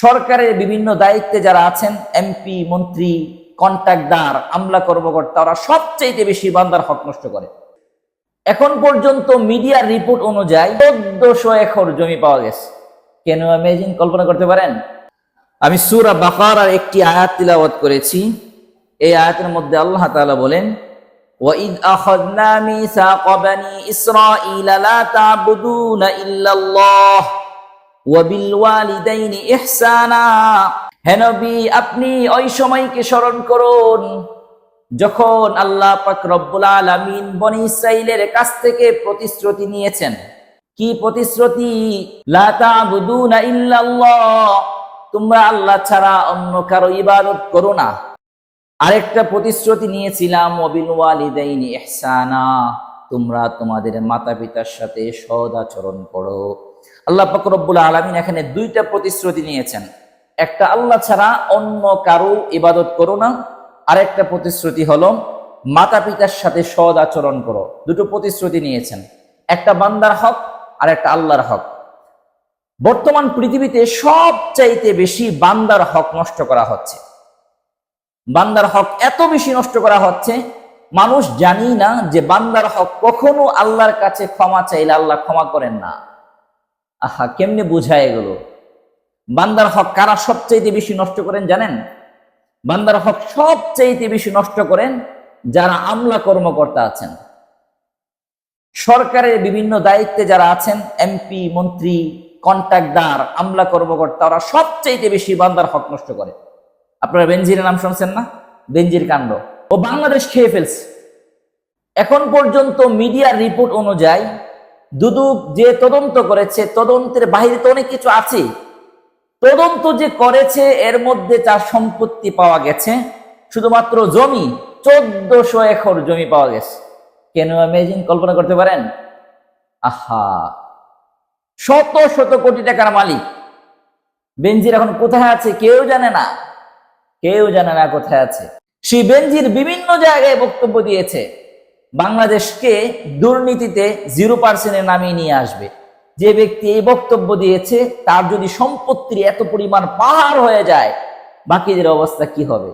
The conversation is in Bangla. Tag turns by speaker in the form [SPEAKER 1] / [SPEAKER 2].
[SPEAKER 1] সরকারের বিভিন্ন দায়িত্বে যারা আছেন এমপি মন্ত্রী কন্ট্রাক্টর আমলা কর্মকর্তা ওরা সবচেয়ে বেশি বান্দার হক নষ্ট করে এখন পর্যন্ত মিডিয়ার রিপোর্ট অনুযায়ী চোদ্দশো একর জমি পাওয়া গেছে কেন অ্যামেজিং কল্পনা করতে পারেন আমি সুরা বাকার একটি আয়াত তিলাওয়াত করেছি এই আয়াতের মধ্যে আল্লাহ তাআলা বলেন وَإِذْ أَخَذْنَا مِيثَاقَ بَنِي إِسْرَائِيلَ لَا تَعْبُدُونَ إِلَّا اللَّهَ হেনবি আপনি ওই সময়কে স্মরণ করুন, যখন আল্লাহ পাক রব্বুল আলমিন বনি ইসাইলের কাছ থেকে প্রতিশ্রুতি নিয়েছেন। কি প্রতিশ্রুতি? তোমরা আল্লাহ ছাড়া অন্য কারও ইবাদত করো না। আরেকটা প্রতিশ্রুতি নিয়েছিলাম এহসানা তোমরা তোমাদের মাতা পিতার সাথে সদাচরণ করো। আল্লাহ পাক রব্বুল আলামিন এখানে দুইটা প্রতিশ্রুতি নিয়েছেন। একটা, আল্লাহ ছাড়া অন্য কারও ইবাদত করো না। আরেকটা প্রতিশ্রুতি হলো মাতা পিতার সাথে সদ আচরণ করো। দুটো প্রতিশ্রুতি নিয়েছেন। একটা বান্দার হক আর একটা আল্লাহর হক। বর্তমান পৃথিবীতে সবচাইতে বেশি বান্দার হক নষ্ট করা হচ্ছে। বান্দার হক এত বেশি নষ্ট করা হচ্ছে, মানুষ জানি না যে বান্দার হক কখনো আল্লাহর কাছে ক্ষমা চাইলে আল্লাহ ক্ষমা করেন না। আহা, কেমনে বোঝায় এগুলো? বান্দার হক কারা সবচাইতে বেশি নষ্ট করেন জানেন? বান্দার হক সবচাইতে বেশি নষ্ট করেন যারা আমলা কর্মকর্তা আছেন। সরকারের বিভিন্ন দায়িত্বে যারা আছেন, এমপি, মন্ত্রী কন্ট্রাক্টর আমলা কর্মকর্তা, ওরা সবচাইতে বেশি বান্দার হক নষ্ট করে। আপনারা বেনজিরের নাম শুনছেন না? বেনজির কাণ্ড। ও বাংলাদেশ খেয়ে ফেলছে। এখন পর্যন্ত মিডিয়ার রিপোর্ট অনুযায়ী দুদুক যে তদন্ত করেছে, তদন্তের বাইরে তো অনেক কিছু আছে। তদন্ত যে করেছে, এর মধ্যে তার সম্পত্তি পাওয়া গেছে। শুধুমাত্র জমি, চোদ্দশো একর জমি পাওয়া গেছে। কেন অ্যামেজিং কল্পনা করতে পারেন? আহা! শত শত কোটি টাকার মালিক। বেঞ্জির এখন কোথায় আছে কেউ জানে না। কেউ জানে না কোথায় আছে। সেই বেঞ্জির বিভিন্ন জায়গায় বক্তব্য দিয়েছে। বাংলাদেশকে দুর্নীতিতে জিরো পার্সেন্টে নামিয়ে নিয়ে আসবে। যে ব্যক্তি এই বক্তব্য দিয়েছে, তার যদি সম্পত্তির এত পরিমাণ পাহাড় হয়ে যায়, বাকিদের অবস্থা কি হবে?